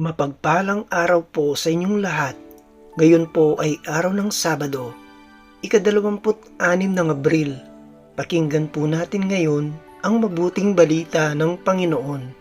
Mapagpalang araw po sa inyong lahat. Ngayon po ay araw ng Sabado, ikadalawamput anim ng Abril. Pakinggan po natin ngayon ang mabuting balita ng Panginoon.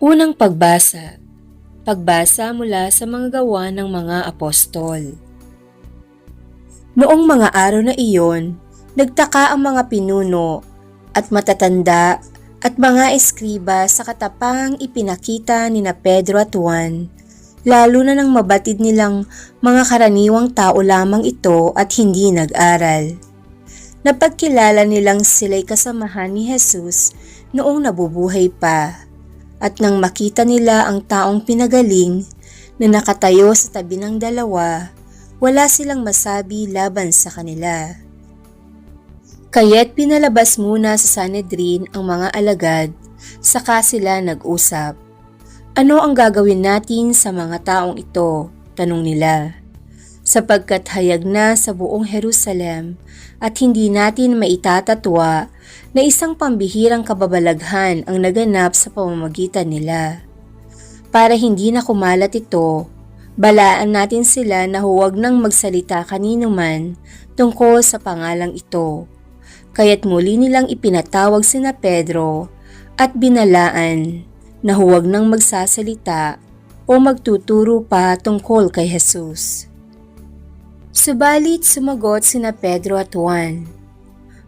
Unang pagbasa. Pagbasa mula sa mga gawa ng mga apostol. Noong mga araw na iyon, nagtaka ang mga pinuno at matatanda at mga eskriba sa katapangang ipinakita ni na Pedro at Juan, lalo na nang mabatid nilang mga karaniwang tao lamang ito at hindi nag-aral. Napagkilala nilang sila'y kasamahan ni Jesus noong nabubuhay pa at nang makita nila ang taong pinagaling na nakatayo sa tabi ng dalawa, wala silang masabi laban sa kanila. Kaya't pinalabas muna sa Sanhedrin ang mga alagad, saka sila nag-usap. Ano ang gagawin natin sa mga taong ito? Tanong nila. Sapagkat hayag na sa buong Jerusalem at hindi natin maitatatwa na isang pambihirang kababalaghan ang naganap sa pamamagitan nila. Para hindi na kumalat ito, balaan natin sila na huwag nang magsalita kanino man tungkol sa pangalang ito. Kaya't muli nilang ipinatawag sina Pedro at binalaan na huwag nang magsasalita o magtuturo pa tungkol kay Jesus. Subalit sumagot sina Pedro at Juan,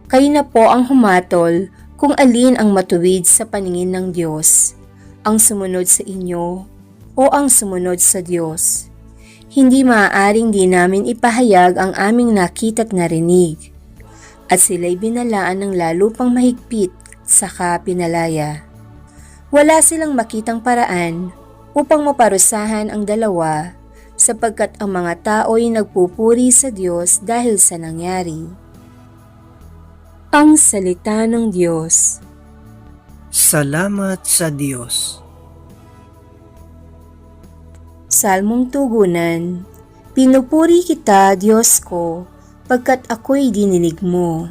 Kayo na po ang humatol kung alin ang matuwid sa paningin ng Diyos, ang sumunod sa inyo o ang sumunod sa Diyos. Hindi maaaring di namin ipahayag ang aming nakita't narinig at sila'y binalaan ng lalo pang mahigpit saka pinalaya. Wala silang makitang paraan upang maparusahan ang dalawa sapagkat ang mga tao'y nagpupuri sa Diyos dahil sa nangyari. Ang Salita ng Diyos Salamat sa Diyos. Salmong Tugunan Pinupuri kita, Diyos ko, pagkat ako'y dininig mo.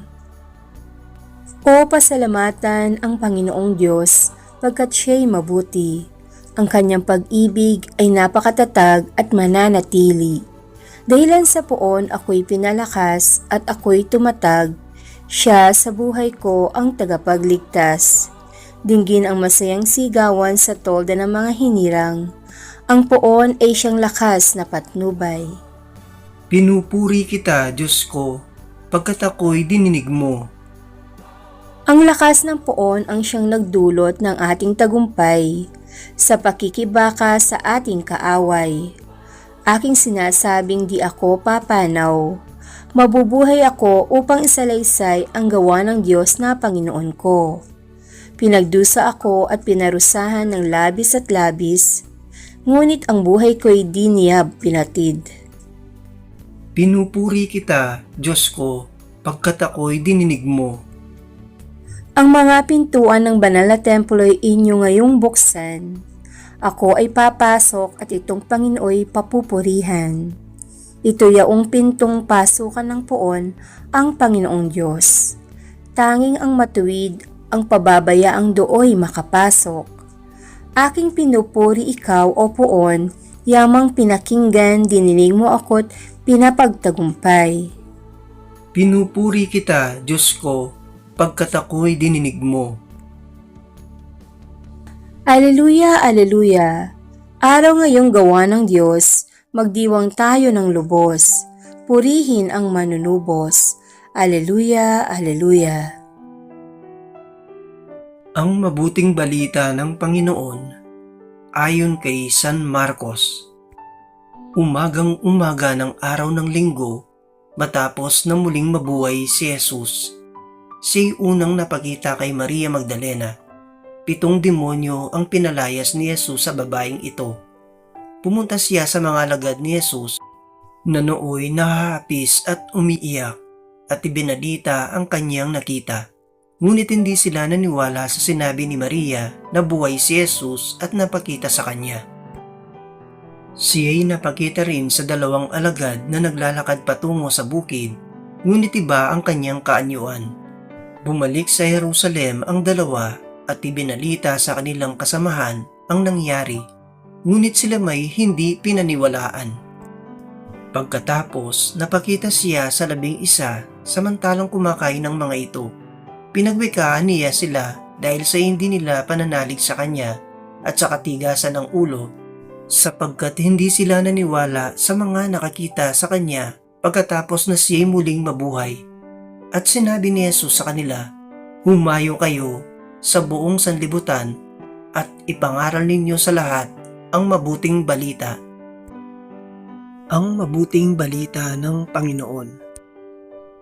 O pasalamatan ang Panginoong Diyos pagkat siya'y mabuti. Ang kanyang pag-ibig ay napakatatag at mananatili. Dahilan sa poon ako'y pinalakas at ako'y tumatag, siya sa buhay ko ang tagapagligtas. Dinggin ang masayang sigawan sa tolda ng mga hinirang. Ang poon ay siyang lakas na patnubay. Pinupuri kita, Diyos ko, pagkat ako'y dininig mo. Ang lakas ng poon ang siyang nagdulot ng ating tagumpay sa pakikibaka sa ating kaaway. Aking sinasabing di ako papanaw. Mabubuhay ako upang isalaysay ang gawa ng Diyos na Panginoon ko. Pinagdusa ako at pinarusahan ng labis at labis, ngunit ang buhay ko'y di niyab pinatid. Pinupuri kita, Diyos ko, pagkat ako'y dininig mo. Ang mga pintuan ng banal na templo ay inyo ngayong buksan. Ako ay papasok at itong Panginooy papupurihan. Ito yaong pintong pasukan ng poon ang Panginoong Diyos. Tanging ang matuwid ang pababayaang dooy makapasok. Aking pinupuri ikaw o poon, yamang pinakinggan, dininig mo ako't pinapagtagumpay. Pinupuri kita, Diyos ko, pagkat ako'y dininig mo. Aleluya, aleluya. Araw ngayong gawa ng Diyos, magdiwang tayo ng lubos. Purihin ang manunubos. Aleluya, aleluya. Ang mabuting balita ng Panginoon ayon kay San Marcos. Umagang umaga ng araw ng linggo, matapos na muling mabuhay si Jesus, siya'y unang napakita kay Maria Magdalena. Pitong demonyo ang pinalayas ni Jesus sa babaeng ito. Pumunta siya sa mga alagad ni Jesus na nooy nahahapis at umiiyak at ibinalita ang kanyang nakita. Ngunit hindi sila naniwala sa sinabi ni Maria na buhay si Jesus at napakita sa kanya. Siya'y napakita rin sa dalawang alagad na naglalakad patungo sa bukid, ngunit iba ang kanyang kaanyuan. Bumalik sa Jerusalem ang dalawa at ibinalita sa kanilang kasamahan ang nangyari, ngunit sila may hindi pinaniwalaan. Pagkatapos, napakita siya sa labing isa samantalang kumakain ng mga ito. Pinagwikaan niya sila dahil sa hindi nila pananalig sa kanya at sa katigasan ng ulo sapagkat hindi sila naniwala sa mga nakakita sa kanya pagkatapos na siya'y muling mabuhay. At sinabi ni Jesus sa kanila, Humayo kayo sa buong sanlibutan at ipangaral ninyo sa lahat ang mabuting balita. Ang mabuting balita ng Panginoon.